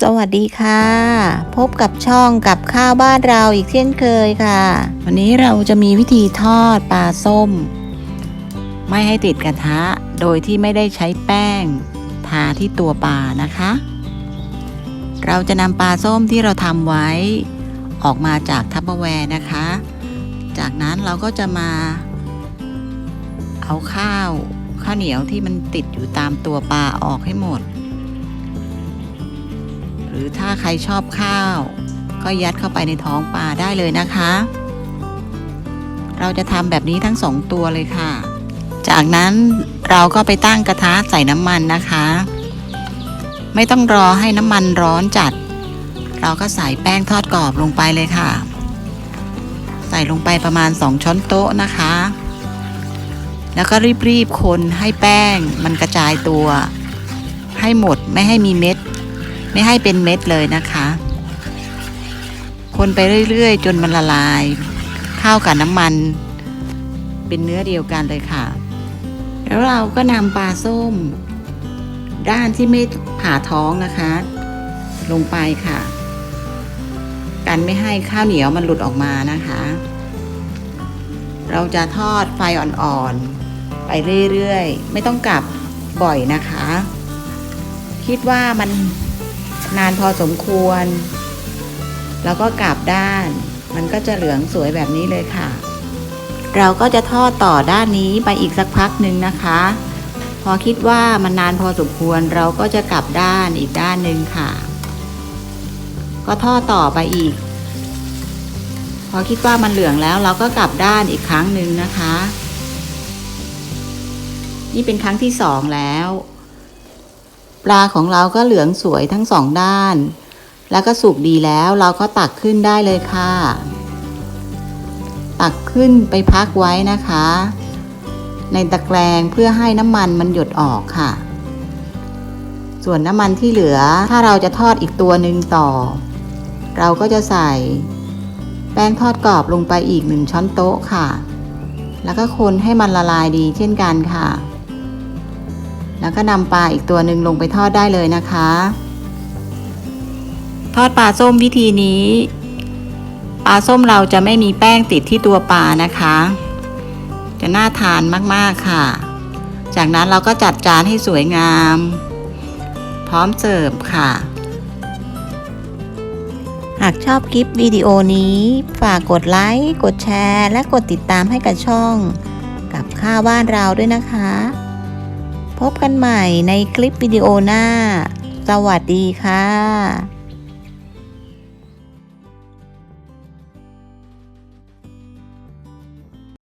สวัสดีค่ะ พบกับช่องกับข้าวบ้านเราอีกเช่นเคยค่ะ วันนี้เราจะมีวิธีทอดปลาส้ม ไม่ให้ติดกระทะ โดยที่ไม่ได้ใช้แป้ง ทาที่ตัวปลานะคะ เราจะนำปลาส้มที่เราทำไว้ ออกมาจากทัพเปอร์แวร์นะคะ จากนั้นเราก็จะมา เอาข้าวข้าวเหนียวที่มันติดอยู่ตามตัวปลาออกให้หมด หรือถ้าใครชอบข้าว ก็ยัดเข้าไปในท้องปลาได้เลยนะคะ เราจะทำแบบนี้ทั้งสองตัวเลยค่ะ จากนั้นเราก็ไปตั้งกระทะใส่น้ำมันนะคะ ไม่ต้องรอให้น้ำมันร้อนจัด เราก็ใส่แป้งทอดกรอบลงไปเลยค่ะ ใส่ลงไปประมาณ 2 ช้อนโต๊ะนะคะ แล้วก็รีบๆคนให้แป้งมันกระจายตัวให้หมดไม่ให้มีเม็ด ไม่ให้เป็นเม็ดเลยนะคะ คนไปเรื่อยๆ จนมันละลายเข้ากับน้ำมัน เป็นเนื้อเดียวกันเลยค่ะ แล้วเราก็นำปลาส้ม ด้านที่ไม่ผ่าท้องนะคะ ลงไปค่ะ กันไม่ให้ข้าวเหนียวมันหลุดออกมานะคะ เราจะทอดไฟอ่อนๆ ไปเรื่อยๆ ไม่ต้องกลับบ่อยนะคะ คิดว่ามัน นานพอสมควร แล้วก็กลับด้าน มันก็จะเหลืองสวยแบบนี้เลยค่ะ เราก็จะทอดต่อด้านนี้ไปอีกสักพักหนึ่งนะคะ พอคิดว่ามันนานพอสมควรเราก็จะกลับด้านอีกด้านหนึ่งค่ะ ก็ทอดต่อไปอีก พอคิดว่ามันเหลืองแล้วเราก็กลับด้านอีกครั้งหนึ่งนะคะ นี่เป็นครั้งที่สองแล้ว ปลาของเราก็เหลืองสวยทั้งสองด้าน แล้วก็สุกดีแล้วเราก็ตักขึ้นได้เลยค่ะ ตักขึ้นไปพักไว้นะคะ ในตะแกรงเพื่อให้น้ำมันมันหยดออกค่ะ ส่วนน้ำมันที่เหลือถ้าเราจะทอดอีกตัวหนึ่งต่อ เราก็จะใส่ แป้งทอดกรอบลงไปอีกหนึ่งช้อนโต๊ะค่ะ แล้วก็คนให้มันละลายดีเช่นกันค่ะ แล้วก็นำปลาอีกตัวหนึ่งลงไปทอดได้เลยนะคะ ทอดปลาส้มวิธีนี้ปลาส้มเราจะไม่มีแป้งติดที่ตัวปลานะคะ จะน่าทานมากๆค่ะ จากนั้นเราก็จัดจานให้สวยงาม พร้อมเสิร์ฟค่ะ หากชอบคลิปวิดีโอนี้ ฝากกดไลค์ กดแชร์ และกดติดตามให้กับช่อง กับข้าวบ้านเราด้วยนะคะ พบกันใหม่ในคลิปวิดีโอหน้า สวัสดีค่ะ